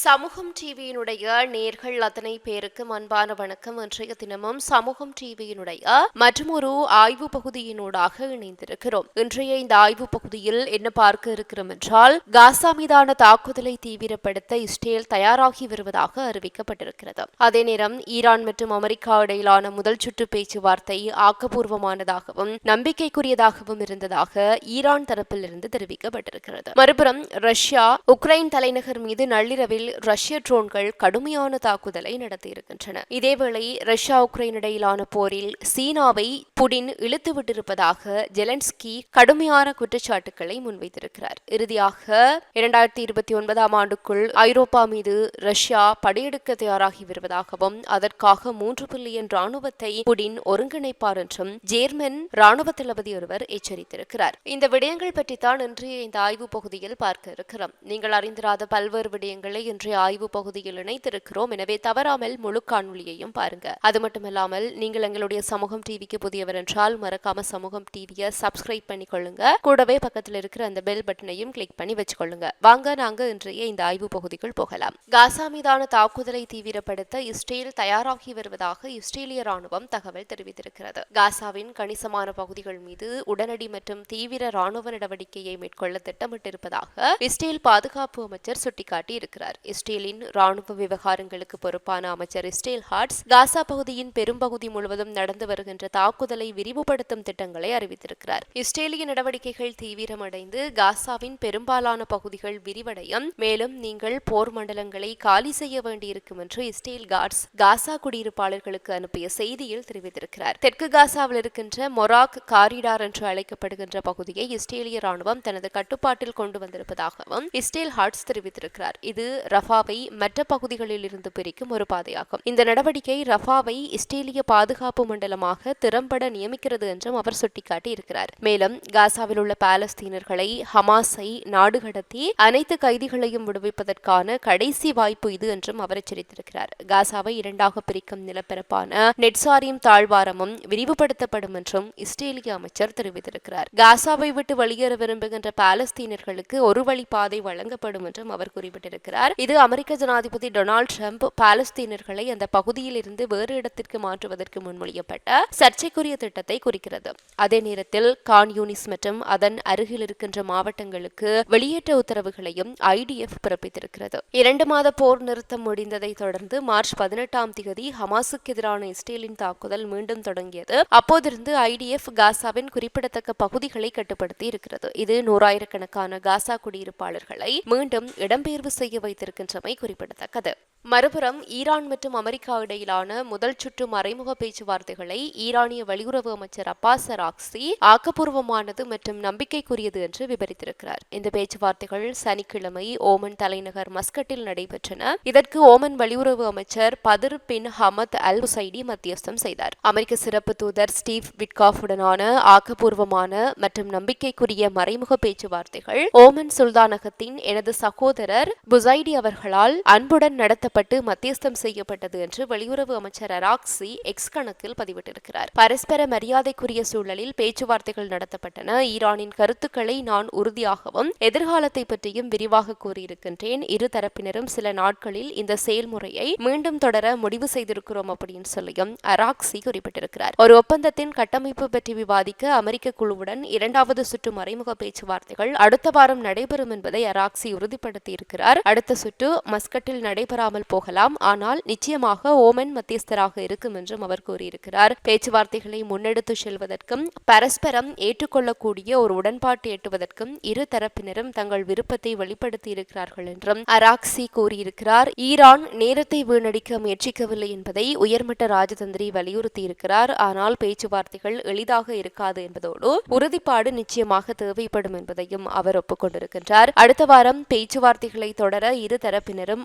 சமூகம் டிவியினுடைய நேர்கள் அத்தனை பேருக்கும் அன்பான வணக்கம். இன்றைய தினமும் சமூகம் டிவியினுடைய மற்றொரு ஆய்வு பகுதியினூடாக இணைந்திருக்கிறோம். இன்றைய இந்த ஆய்வு பகுதியில் என்ன பார்க்க இருக்கிறோம் என்றால் காசா மீதான தாக்குதலை தீவிரப்படுத்த இஸ்ரேல் தயாராகி வருவதாக அறிவிக்கப்பட்டிருக்கிறது. அதே நேரம் ஈரான் மற்றும் அமெரிக்கா இடையிலான முதல் சுற்று பேச்சுவார்த்தை ஆக்கப்பூர்வமானதாகவும் நம்பிக்கைக்குரியதாகவும் இருந்ததாக ஈரான் தரப்பிலிருந்து தெரிவிக்கப்பட்டிருக்கிறது. மறுபுறம் ரஷ்யா உக்ரைன் தலைநகர் மீது நள்ளிரவில் ரஷ்ய ட்ரோன்கள் கடுமையான தாக்குதலை நடத்தியிருக்கின்றன. இதேவேளை ரஷ்யா உக்ரைன் இடையிலான போரில் சீனாவை புடின் இழுத்துவிட்டிருப்பதாக ஜெலன்ஸ்கி கடுமையான குற்றச்சாட்டுகளை முன்வைத்திருக்கிறார். இறுதியாக இரண்டாயிரத்தி இருபத்தி ஒன்பதாம் ஆண்டுக்குள் ஐரோப்பா மீது ரஷ்யா படையெடுக்க தயாராகி வருவதாகவும் அதற்காக மூன்று பில்லியன் ராணுவத்தை புடின் ஒருங்கிணைப்பார் என்றும் ஜேர்மன் ராணுவ தளபதி ஒருவர் எச்சரித்திருக்கிறார். இந்த விடயங்கள் பற்றித்தான் இன்றைய இந்த ஆய்வு பகுதியில் பார்க்க இருக்கிறோம். நீங்கள் அறிந்திராத பல்வேறு விடயங்களை இன்றைய ஆய்வு பகுதியில் இணைத்திருக்கிறோம் எனவே தவறாமல் முழு காணொலியையும் பாருங்க. அது மட்டுமல்லாமல் நீங்கள் எங்களுடைய சமூகம் டிவிக்கு புதியவர் என்றால் மறக்காம சமூகம் டிவியை சப்ஸ்கிரைப் பண்ணி கொள்ளுங்க கூடவே பக்கத்தில் இருக்கிற அந்த பெல் பட்டனையும் கிளிக் பண்ணி வச்சுக்கொள்ளுங்க. வாங்க நாங்க இன்றைய இந்த ஆய்வு பகுதிக்குள் போகலாம். காசா மீதான தாக்குதலை தீவிரப்படுத்த இஸ்ரேல் தயாராகி வருவதாக இஸ்ரேலிய ராணுவம் தகவல் தெரிவித்திருக்கிறது. காசாவின் கணிசமான பகுதிகள் மீது உடனடி மற்றும் தீவிர ராணுவ நடவடிக்கையை மேற்கொள்ள திட்டமிட்டிருப்பதாக இஸ்ரேல் பாதுகாப்பு அமைச்சர் சுட்டிக்காட்டி இருக்கிறார் இஸ்ரேலின் ராணுவ விவகாரங்களுக்கு பொறுப்பான அமைச்சர் இஸ்ரேல் ஹார்ட்ஸ் காசா பகுதியின் பெரும்பகுதி முழுவதும் நடந்து வருகின்ற தாக்குதலை விரிவுபடுத்தும் திட்டங்களை அறிவித்திருக்கிறார். இஸ்ரேலிய நடவடிக்கைகள் தீவிரமடைந்து காசாவின் பெரும்பாலான பகுதிகள் விரிவடையும். மேலும் நீங்கள் போர் மண்டலங்களை காலி செய்ய வேண்டியிருக்கும் என்று இஸ்ரேல் கார்ட்ஸ் காசா குடியிருப்பாளர்களுக்கு அனுப்பிய செய்தியில் தெரிவித்திருக்கிறார். தெற்கு காசாவில் இருக்கின்ற மொராக் காரிடார் என்று அழைக்கப்படுகின்ற பகுதியை இஸ்ரேலிய ராணுவம் தனது கட்டுப்பாட்டில் கொண்டு வந்திருப்பதாகவும் இஸ்ரேல் ஹார்ட்ஸ் தெரிவித்திருக்கிறார். இது ரஃபாவை மற்ற பகுதிகளில் இருந்து பிரிக்கும் ஒரு பாதையாகும். இந்த நடவடிக்கை ரஃபாவை இஸ்ரேலிய பாதுகாப்பு மண்டலமாக திறம்பட நியமிக்கிறது என்றும் அவர் சுட்டிக்காட்டி இருக்கிறார் மேலும் காசாவில் உள்ள பாலஸ்தீனர்களை ஹமாஸை நாடு கடத்தி அனைத்து கைதிகளையும் விடுவிப்பதற்கான கடைசி வாய்ப்பு இது என்றும் அவர் எச்சரித்திருக்கிறார். காசாவை இரண்டாக பிரிக்கும் நிலப்பரப்பான நெட்சாரியும் தாழ்வாரமும் விரிவுபடுத்தப்படும் என்றும் இஸ்ரேலிய அமைச்சர் தெரிவித்திருக்கிறார். காசாவை விட்டு வெளியேற விரும்புகின்ற பாலஸ்தீனர்களுக்கு ஒரு வழி பாதை வழங்கப்படும் என்றும் அவர் குறிப்பிட்டிருக்கிறார். இது அமெரிக்க ஜனாதிபதி டொனால்டு ட்ரம்ப் பாலஸ்தீனர்களை அந்த பகுதியில் இருந்து வேறு இடத்திற்கு மாற்றுவதற்கு முன்மொழியப்பட்ட சர்ச்சைக்குரிய திட்டத்தை குறிக்கிறது. அதே நேரத்தில் கான் யூனிஸ் மற்றும் அதன் அருகில் இருக்கின்ற மாவட்டங்களுக்கு வெளியேற்ற உத்தரவுகளையும் ஐடிஎஃப் பிறப்பித்திருக்கிறது. இரண்டு மாத போர் நிறுத்தம் முடிந்ததை தொடர்ந்து மார்ச் பதினெட்டாம் தேதி ஹமாஸுக்கு எதிரான இஸ்ரேலின் தாக்குதல் மீண்டும் தொடங்கியது. அப்போதிருந்து ஐடிஎஃப் காசாவின் குறிப்பிடத்தக்க பகுதிகளை கட்டுப்படுத்தி இருக்கிறது. இது நூறாயிரக்கணக்கான காசா குடியிருப்பாளர்களை மீண்டும் இடம்பெயர்வு செய்ய வைத்திருக்கின்றமை குறிப்பிடத்தக்கது. மறுபுறம் ஈரான் மற்றும் அமெரிக்கா இடையிலான முதல் சுற்று மறைமுக பேச்சுவார்த்தைகளை ஈரானிய வெளியுறவு அமைச்சர் அப்பாஸ் அராக்சி ஆக்கப்பூர்வமானது மற்றும் நம்பிக்கைக்குரியது என்று விவரித்திருக்கிறார். இந்த பேச்சுவார்த்தைகள் சனிக்கிழமை ஓமன் தலைநகர் மஸ்கட்டில் நடைபெற்றன. இதற்கு ஓமன் வெளியுறவு அமைச்சர் பதிர் பின் ஹமத் அல் ஹுசைடி மத்தியஸ்தம் செய்தார். அமெரிக்க சிறப்பு தூதர் ஸ்டீவ் விட்காஃபுடனான ஆக்கப்பூர்வமான மற்றும் நம்பிக்கைக்குரிய மறைமுக பேச்சுவார்த்தைகள் ஓமன் சுல்தானகத்தின் எனது சகோதரர் புசைடி அவர்களால் அன்புடன் நடத்த நடத்தப்பட்டு மத்தியஸ்தம் செய்யப்பட்டது என்று வெளியுறவு அமைச்சர் அராக்சி எக்ஸ் கணக்கில் பதிவிட்டிருக்கிறார். பரஸ்பர மரியாதைக்குரிய சூழலில் பேச்சுவார்த்தைகள் நடத்தப்பட்டன. ஈரானின் கருத்துக்களை நான் உறுதியாகவும் எதிர்காலத்தை பற்றியும் விரிவாக கூறியிருக்கின்றேன். இரு தரப்பினரும் சில நாட்களில் இந்த செயல்முறையை மீண்டும் தொடர முடிவு செய்திருக்கிறோம் அப்படின்னு சொல்லியும் அராக்சி குறிப்பிட்டிருக்கிறார். ஒரு ஒப்பந்தத்தின் கட்டமைப்பு பற்றி விவாதிக்க அமெரிக்க குழுவுடன் இரண்டாவது சுற்று மறைமுக பேச்சுவார்த்தைகள் அடுத்த வாரம் நடைபெறும் என்பதை அராக்சி உறுதிப்படுத்தியிருக்கிறார். அடுத்த சுற்று மஸ்கட்டில் நடைபெறாமல் இல்லாமல் போகலாம். ஆனால் நிச்சயமாக ஓமன் மத்தியஸ்தராக இருக்கும் என்றும் அவர் கூறியிருக்கிறார். பேச்சுவார்த்தைகளை முன்னெடுத்து செல்வதற்கும் பரஸ்பரம் ஏற்றுக்கொள்ளக்கூடிய ஒரு உடன்பாட்டு எட்டுவதற்கும் இரு தரப்பினரும் தங்கள் விருப்பத்தை வெளிப்படுத்தி இருக்கிறார்கள் என்றும் அராக்சி கூறியிருக்கிறார். ஈரான் நேரத்தை வீணடிக்க முயற்சிக்கவில்லை என்பதை உயர்மட்ட ராஜதந்திரி வலியுறுத்தியிருக்கிறார். ஆனால் பேச்சுவார்த்தைகள் எளிதாக இருக்காது என்பதோடு உறுதிப்பாடு நிச்சயமாக தேவைப்படும் என்பதையும் அவர் ஒப்புக்கொண்டிருக்கின்றார். அடுத்த வாரம் பேச்சுவார்த்தைகளை தொடர இரு தரப்பினரும்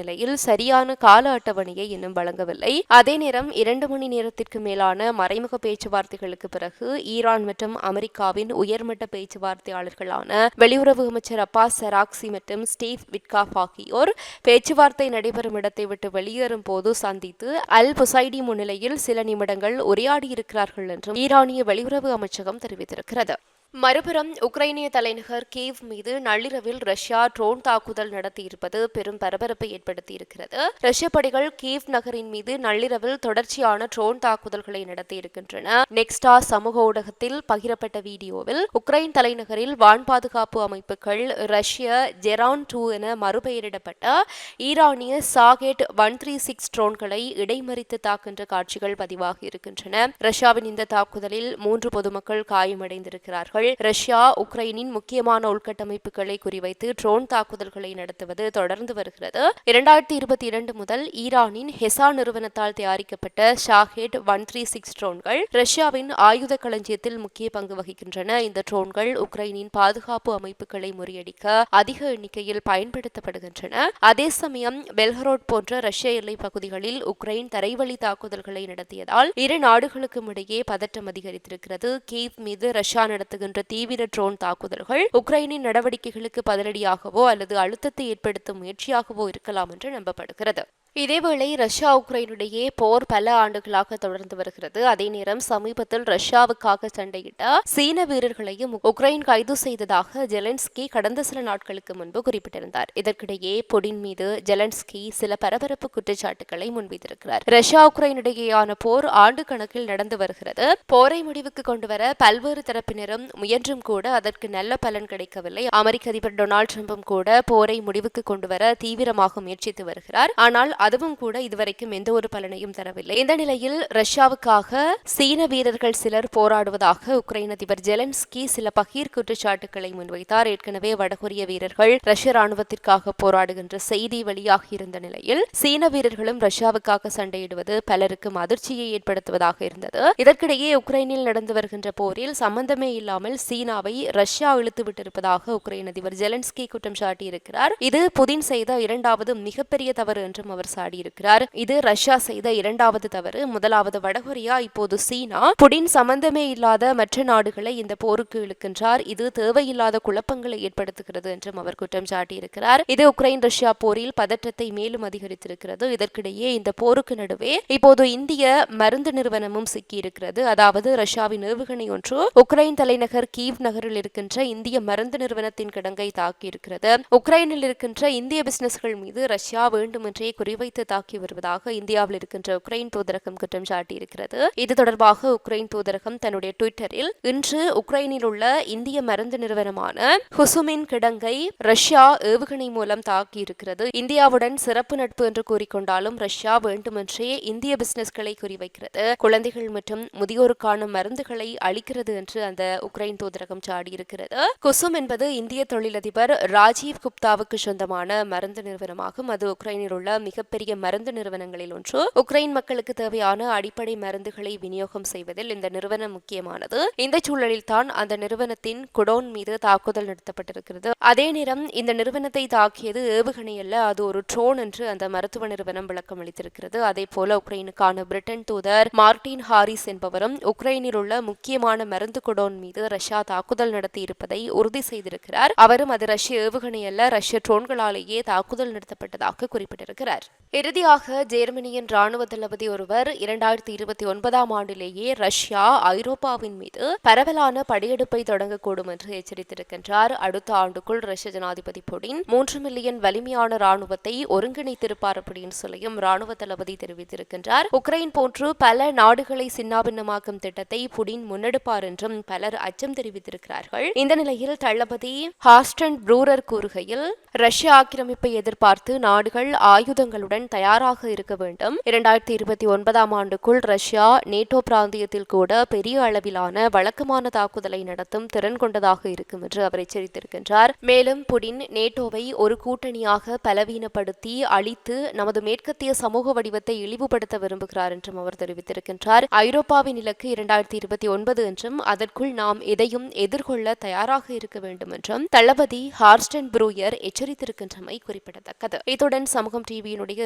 நிலையில் சரியான கால அட்டவணையை இன்னும் வழங்கவில்லை. அதே நேரம் இரண்டு மணி நேரத்திற்கு மேலான மறைமுக பேச்சுவார்த்தைகளுக்கு பிறகு ஈரான் மற்றும் அமெரிக்காவின் உயர்மட்ட பேச்சுவார்த்தையாளர்களான வெளியுறவு அமைச்சர் அப்பாஸ் சராக்சி மற்றும் ஸ்டீவ் விட்காஃப் ஆகியோர் பேச்சுவார்த்தை நடைபெறும் இடத்தை விட்டு வெளியேறும் போது சந்தித்து அல் புசைடி முன்னிலையில் சில நிமிடங்கள் உரையாடியிருக்கிறார்கள் என்றும் ஈரானிய வெளியுறவு அமைச்சகம் தெரிவித்திருக்கிறது. மறுபுறம் உக்ரைனிய தலைநகர் கீவ் மீது நள்ளிரவில் ரஷ்யா ட்ரோன் தாக்குதல் நடத்தியிருப்பது பெரும் பரபரப்பை ஏற்படுத்தியிருக்கிறது. ரஷ்ய படைகள் கீவ் நகரின் மீது நள்ளிரவில் தொடர்ச்சியான ட்ரோன் தாக்குதல்களை நடத்தியிருக்கின்றன. நெக்ஸ்டா சமூக ஊடகத்தில் பகிரப்பட்ட வீடியோவில் உக்ரைன் தலைநகரில் வான் பாதுகாப்பு அமைப்புகள் ரஷ்ய ஜெரான் டூ என மறுபெயரிடப்பட்ட ஈரானிய சாகேட் ஒன் த்ரீ சிக்ஸ் ட்ரோன்களை இடைமறித்து தாக்கின்ற காட்சிகள் பதிவாகி இருக்கின்றன. ரஷ்யாவின் இந்த தாக்குதலில் மூன்று பொதுமக்கள் காயமடைந்திருக்கிறார்கள். ரஷ்யா உக்ரைனின் முக்கியமான உள்கட்டமைப்புகளை குறிவைத்து ட்ரோன் தாக்குதல்களை நடத்துவது தொடர்ந்து வருகிறது. இரண்டாயிரத்தி இருபத்தி இரண்டு முதல் ஈரானின் ஹெசா நிறுவனத்தால் தயாரிக்கப்பட்ட ஷாஹெட் ஒன் த்ரீ சிக்ஸ் ட்ரோன்கள் ரஷ்யாவின் ஆயுத களஞ்சியத்தில் முக்கிய பங்கு வகிக்கின்றன. இந்த ட்ரோன்கள் உக்ரைனின் பாதுகாப்பு அமைப்புகளை முறியடிக்க அதிக எண்ணிக்கையில் பயன்படுத்தப்படுகின்றன. அதே சமயம் பெல்ஹரோட் போன்ற ரஷ்ய எல்லை பகுதிகளில் உக்ரைன் தரைவழி தாக்குதல்களை நடத்தியதால் இரு நாடுகளுக்கும் இடையே பதற்றம் அதிகரித்திருக்கிறது. கீவ் மீது ரஷ்யா நடத்துகின்ற போன்ற தீவிர ட்ரோன் தாக்குதல்கள் உக்ரைனின் நடவடிக்கைகளுக்கு பதிலடியாகவோ அல்லது அழுத்தத்தை ஏற்படுத்தும் முயற்சியாகவோ இருக்கலாம் என்று நம்பப்படுகிறது. இதேவேளை ரஷ்யா உக்ரைனுடைய போர் பல ஆண்டுகளாக தொடர்ந்து வருகிறது. அதே நேரம் சமீபத்தில் ரஷ்யாவுக்காக சண்டையிட்ட சீன வீரர்களையும் உக்ரைன் கைது செய்ததாக ஜெலன்ஸ்கி கடந்த சில நாட்களுக்கு முன்பு குறிப்பிட்டிருந்தார். இதற்கிடையே புடின் மீது ஜெலன்ஸ்கி சில பரபரப்பு குற்றச்சாட்டுகளை முன்வைத்திருக்கிறார். ரஷ்யா உக்ரைன் இடையேயான போர் ஆண்டு கணக்கில் நடந்து வருகிறது. போரை முடிவுக்கு கொண்டுவர பல்வேறு தரப்பினரும் முயன்றும் கூட அதற்கு நல்ல பலன் கிடைக்கவில்லை. அமெரிக்க அதிபர் டொனால்டு ட்ரம்பும் கூட போரை முடிவுக்கு கொண்டுவர தீவிரமாக முயற்சித்து வருகிறார். ஆனால் அதுவும் கூட இதுவரைக்கும் எந்த ஒரு பலனையும் தரவில்லை. இந்த நிலையில் ரஷ்யாவுக்காக சீன வீரர்கள் சிலர் போராடுவதாக உக்ரைன் அதிபர் ஜெலன்ஸ்கி சில பகீர் குற்றச்சாட்டுகளை முன்வைத்தார். ஏற்கனவே வடகொரிய வீரர்கள் ரஷ்ய ராணுவத்திற்காக போராடுகின்ற செய்தி வெளியாகி இருந்த நிலையில் சீன வீரர்களும் ரஷ்யாவுக்காக சண்டையிடுவது பலருக்கும் அதிர்ச்சியை ஏற்படுத்துவதாக இருந்தது. இதற்கிடையே உக்ரைனில் நடந்து வருகின்ற போரில் சம்பந்தமே இல்லாமல் சீனாவை ரஷ்யா இழுத்து விட்டிருப்பதாக உக்ரைன் அதிபர் ஜெலன்ஸ்கி குற்றம் சாட்டியிருக்கிறார். இது புதின் செய்த இரண்டாவது மிகப்பெரிய தவறு என்றும் அவர் சாடியிருக்கிறார் இது ரஷ்யா செய்த இரண்டாவது தவறு. முதலாவது வடகொரியா இப்போது சீனா. புடின் சம்பந்தமே இல்லாத மற்ற நாடுகளை இந்த போருக்கு இழுக்கின்றார். இது தேவையில்லாத குழப்பங்களை ஏற்படுத்துகிறது என்றும் அவர் குற்றம் சாட்டியிருக்கிறார். இது உக்ரைன் ரஷ்யா போரில் பதற்றத்தை மேலும் அதிகரித்திருக்கிறது. இதற்கிடையே இந்த போருக்கு நடுவே இப்போது இந்திய மருந்து நிறுவனமும் சிக்கியிருக்கிறது. அதாவது ரஷ்யாவின் ஏவுகணை ஒன்று உக்ரைன் தலைநகர் கீவ் நகரில் இருக்கின்ற இந்திய மருந்து நிறுவனத்தின் கிடங்கை தாக்கியிருக்கிறது. உக்ரைனில் இருக்கின்ற இந்திய பிசினஸ்கள் மீது ரஷ்யா வேண்டுமென்றே முன்வைத்து தாக்கி வருவதாக இந்தியாவில் இருக்கின்ற உக்ரைன் தூதரகம் குற்றம் சாட்டியிருக்கிறது. இது தொடர்பாக உக்ரைன் தூதரகம் தன்னுடைய ட்விட்டரில் இன்று உக்ரைனில் உள்ள இந்திய மருந்து நிறுவனமான ஹுசுமின் கிடங்கை ரஷ்யா ஏவுகணை மூலம் தாக்கியிருக்கிறது. இந்தியாவுடன் சிறப்பு நட்பு என்று கூறிக்கொண்டாலும் ரஷ்யா வேண்டுமென்றே இந்திய பிசினஸ்களை குறிவைக்கிறது. குழந்தைகள் மற்றும் முதியோருக்கான மருந்துகளை அளிக்கிறது என்று அந்த உக்ரைன் தூதரகம் சாடியிருக்கிறது. குசும் என்பது இந்திய தொழிலதிபர் ராஜீவ் குப்தாவுக்கு சொந்தமான மருந்து நிறுவனமாகும். அது உக்ரைனில் உள்ள மிகப்பெரிய மருந்து நிறுவனங்களில் ஒன்று. உக்ரைன் மக்களுக்கு தேவையான அடிப்படை மருந்துகளை விநியோகம் செய்வதில் இந்த நிறுவனம் முக்கியமானது. இந்த சூழலில் தான் அந்த நிறுவனத்தின் குடோன் மீது தாக்குதல் நடத்தப்பட்டிருக்கிறது. அதே நேரம் இந்த நிறுவனத்தை தாக்கியது ஏவுகணை அல்ல அது ஒரு ட்ரோன் என்று அந்த மருத்துவ நிறுவனம் விளக்கம் அளித்திருக்கிறது. அதே போல உக்ரைனுக்கான பிரிட்டன் தூதர் மார்டின் ஹாரிஸ் என்பவரும் உக்ரைனில் உள்ள முக்கியமான மருந்து குடோன் மீது ரஷ்யா தாக்குதல் நடத்தி இருப்பதை உறுதி செய்திருக்கிறார். அவரும் அது ரஷ்ய ஏவுகணை அல்ல ரஷ்ய ட்ரோன்களாலேயே தாக்குதல் நடத்தப்பட்டதாக குறிப்பிட்டிருக்கிறார். இறுதியாக ஜெர்மனியின் ராணுவ தளபதி ஒருவர் இரண்டாயிரத்தி இருபத்தி ஒன்பதாம் ஆண்டிலேயே ரஷ்யா ஐரோப்பாவின் மீது பரவலான படையெடுப்பை தொடங்கக்கூடும் என்று எச்சரித்திருக்கின்றார். அடுத்த ஆண்டுக்குள் ரஷ்ய ஜனாதிபதி புடின் மூன்று மில்லியன் வலிமையான ராணுவத்தை ஒருங்கிணைத்திருப்பார் அப்படின்னு சொல்லியும் ராணுவ தளபதி தெரிவித்திருக்கின்றார். உக்ரைன் போன்று பல நாடுகளை சின்னாபின்னமாக்கும் திட்டத்தை புடின் முன்னெடுப்பார் என்றும் பலர் அச்சம் தெரிவித்திருக்கிறார்கள். இந்த நிலையில் தளபதி ஹாஸ்டன் ப்ரூரர் கூறுகையில் ரஷ்ய ஆக்கிரமிப்பை எதிர்பார்த்து நாடுகள் ஆயுதங்களுடன் தயாராக இருக்க வேண்டும். இரண்டாயிரத்தி இருபத்தி ஒன்பதாம் ஆண்டுக்குள் ரஷ்யா நேட்டோ பிராந்தியத்தில் கூட பெரிய அளவிலான வழக்கமான தாக்குதலை நடத்தும் திறன் கொண்டதாக இருக்கும் என்று அவர் எச்சரித்திருக்கின்றார். மேலும் புடின் நேட்டோவை ஒரு கூட்டணியாக பலவீனப்படுத்தி அழித்து நமது மேற்கத்திய சமூக வடிவத்தை இழிவுபடுத்த விரும்புகிறார் என்றும் அவர் தெரிவித்திருக்கின்றார். ஐரோப்பாவின் இலக்கு இரண்டாயிரத்தி இருபத்தி ஒன்பது என்றும் அதற்குள் நாம் எதையும் எதிர்கொள்ள தயாராக இருக்க வேண்டும் என்றும் தளபதி ஹார்ஸ்டன் புரூயர் எச்சரித்திருக்கின்றமை குறிப்பிடத்தக்கது. இத்துடன் சமூகம் டிவியினுடைய